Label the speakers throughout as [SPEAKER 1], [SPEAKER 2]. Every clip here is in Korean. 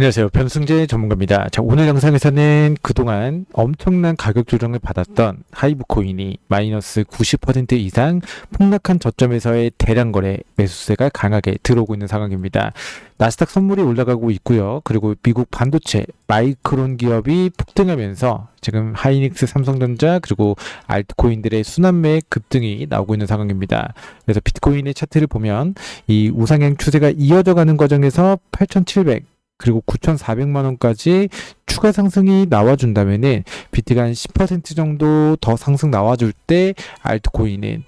[SPEAKER 1] 안녕하세요. 변승재 전문가입니다. 자, 오늘 영상에서는 그동안 엄청난 가격 조정을 받았던 하이브 코인이 마이너스 90% 이상 폭락한 저점에서의 대량 거래 매수세가 강하게 들어오고 있는 상황입니다. 나스닥 선물이 올라가고 있고요. 그리고 미국 반도체 마이크론 기업이 폭등하면서 지금 하이닉스, 삼성전자 그리고 알트코인들의 순환매 급등이 나오고 있는 상황입니다. 그래서 비트코인의 차트를 보면 이 우상향 추세가 이어져 가는 과정에서 8,700 그리고 9,400만 원까지 추가 상승이 나와준다면은 비트가 한 10% 정도 더 상승 나와줄 때 알트코인은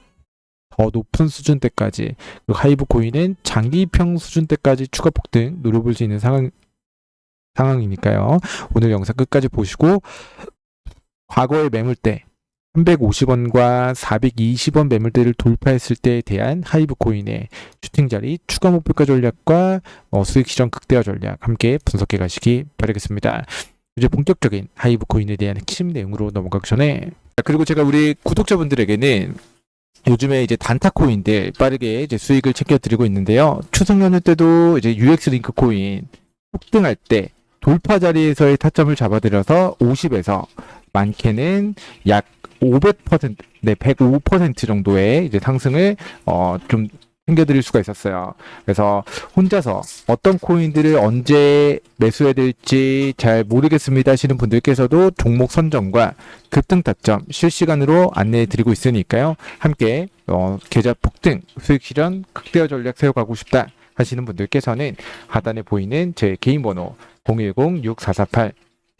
[SPEAKER 1] 더 높은 수준대까지 그리고 하이브 코인은 장기평 수준대까지 추가 폭등 누려볼 수 있는 상황 상황이니까요. 오늘 영상 끝까지 보시고 과거의 매물대 350원과 420원 매물대를 돌파했을 때에 대한 하이브 코인의 슈팅 자리 추가 목표가 전략과 어, 수익 실현 극대화 전략 함께 분석해 가시기 바라겠습니다. 이제 본격적인 하이브 코인에 대한 핵심 내용으로 넘어가기 전에 자, 그리고 제가 우리 구독자분들에게는 요즘에 이제 단타 코인들 빠르게 이제 수익을 챙겨 드리고 있는데요. 추석 연휴 때도 이제 UX 링크 코인 폭등할 때 돌파 자리에서의 타점을 잡아들여서 50에서 많게는 약 500%, 네, 105% 정도의 이제 상승을 어, 좀 챙겨드릴 수가 있었어요. 그래서 혼자서 어떤 코인들을 언제 매수해야 될지 잘 모르겠습니다 하시는 분들께서도 종목 선정과 급등 타점 실시간으로 안내해 드리고 있으니까요. 함께 어, 계좌 폭등 수익 실현 극대화 전략 세워가고 싶다 하시는 분들께서는 하단에 보이는 제 개인 번호 010-6448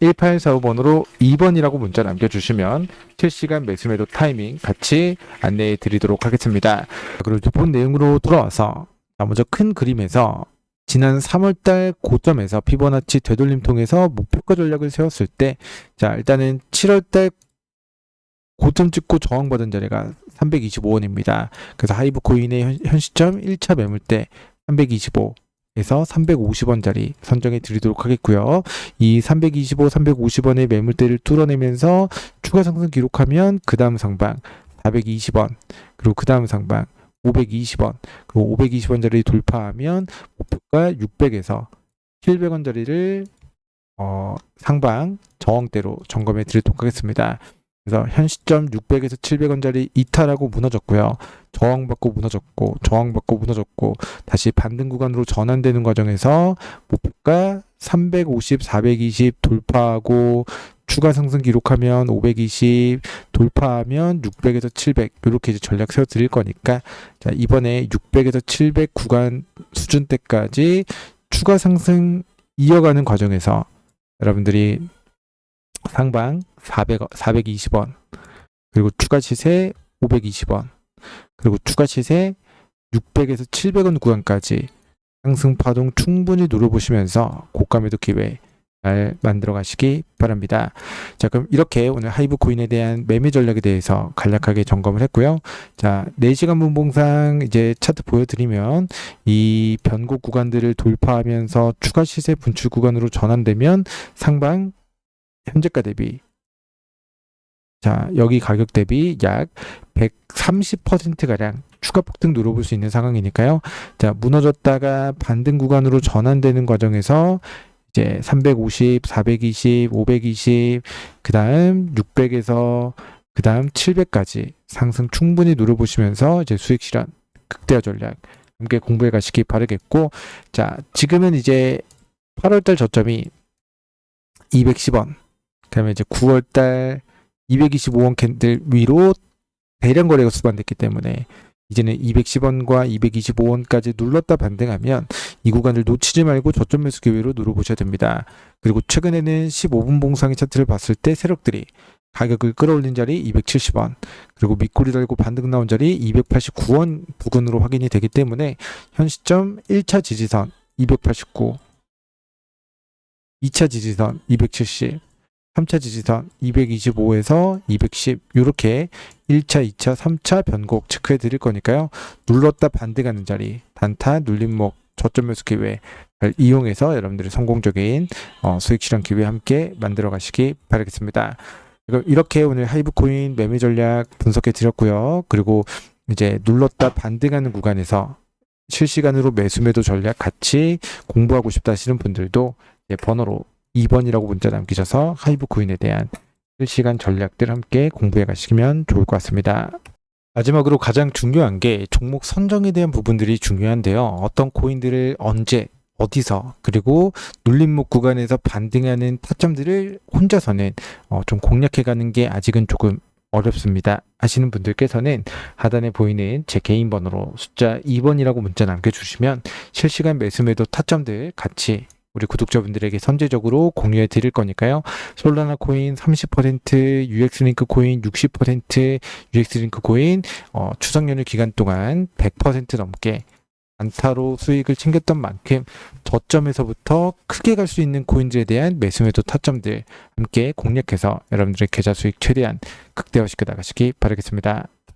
[SPEAKER 1] 1845번으로 2번이라고 문자 남겨주시면 실시간 매수 매도 타이밍 같이 안내해 드리도록 하겠습니다. 그리고 두번 내용으로 돌아와서 자, 먼저 큰 그림에서 지난 3월달 고점에서 피보나치 되돌림 통해서 목표가 전략을 세웠을 때, 자, 일단은 7월달 고점 찍고 저항받은 자리가 325원입니다. 그래서 하이브 코인의 현, 현 시점 1차 매물대 325, 에서 350원짜리 선정해 드리도록 하겠고요. 이 325, 350원의 매물대를 뚫어내면서 추가 상승 기록하면 그 다음 상방 420원, 그리고 그 다음 상방 520원, 그리고 520원짜리 돌파하면 목표가 600에서 700원짜리를 어, 상방 저항대로 점검해 드리도록 하겠습니다. 그래서 현 시점 600에서 700원짜리 이탈하고 무너졌고요. 저항받고 무너졌고 저항받고 무너졌고 다시 반등 구간으로 전환되는 과정에서 목표가 350, 420 돌파하고 추가 상승 기록하면 520 돌파하면 600에서 700 이렇게 이제 전략 세워 드릴 거니까 자 이번에 600에서 700 구간 수준대까지 추가 상승 이어가는 과정에서 여러분들이 상방 400, 420원 그리고 추가 시세 520원 그리고 추가 시세 600에서 700원 구간까지 상승 파동 충분히 누려보시면서 고가 매도 기회 잘 만들어 가시기 바랍니다. 자, 그럼 이렇게 오늘 하이브 코인에 대한 매매 전략에 대해서 간략하게 점검을 했고요. 자, 4시간 분봉상 이제 차트 보여드리면 이 변곡 구간들을 돌파하면서 추가 시세 분출 구간으로 전환되면 상방 현재가 대비 자, 여기 가격 대비 약 130%가량 추가 폭등 누려볼 수 있는 상황이니까요. 자, 무너졌다가 반등 구간으로 전환되는 과정에서 이제 350, 420, 520, 그 다음 600에서 그 다음 700까지 상승 충분히 누려보시면서 이제 수익 실현, 극대화 전략 함께 공부해 가시기 바라겠고, 자, 지금은 이제 8월달 저점이 210원, 그 다음에 이제 9월달 225원 캔들 위로 대량 거래가 수반됐기 때문에 이제는 210원과 225원까지 눌렀다 반등하면 이 구간을 놓치지 말고 저점 매수 기회로 누려보셔야 됩니다. 그리고 최근에는 15분 봉상의 차트를 봤을 때 세력들이 가격을 끌어올린 자리 270원 그리고 밑꼬리 달고 반등 나온 자리 289원 부근으로 확인이 되기 때문에 현 시점 1차 지지선 289 2차 지지선 270 3차 지지선 225에서 210 이렇게 1차, 2차, 3차 변곡 체크해 드릴 거니까요. 눌렀다 반등하는 자리, 단타, 눌림목, 저점 매수 기회 잘 이용해서 여러분들이 성공적인 어, 수익 실현 기회 함께 만들어 가시기 바라겠습니다. 이렇게 오늘 하이브 코인 매매 전략 분석해 드렸고요. 그리고 이제 눌렀다 반등하는 구간에서 실시간으로 매수 매도 전략 같이 공부하고 싶다 하시는 분들도 예, 번호로 2번이라고 문자 남기셔서 하이브 코인에 대한 실시간 전략들 함께 공부해 가시면 좋을 것 같습니다. 마지막으로 가장 중요한 게 종목 선정에 대한 부분들이 중요한데요. 어떤 코인들을 언제 어디서 그리고 눌림목 구간에서 반등하는 타점들을 혼자서는 어, 좀 공략해가는 게 아직은 조금 어렵습니다. 하시는 분들께서는 하단에 보이는 제 개인 번호로 숫자 2번이라고 문자 남겨주시면 실시간 매수 매도 타점들 같이 우리 구독자분들에게 선제적으로 공유해 드릴 거니까요. 솔라나 코인 30%, UX링크 코인 60%, UX링크 코인 어, 추석 연휴 기간 동안 100% 넘게 안타로 수익을 챙겼던 만큼 저점에서부터 크게 갈 수 있는 코인들에 대한 매수 매도 타점들 함께 공략해서 여러분들의 계좌 수익 최대한 극대화시켜 나가시기 바라겠습니다.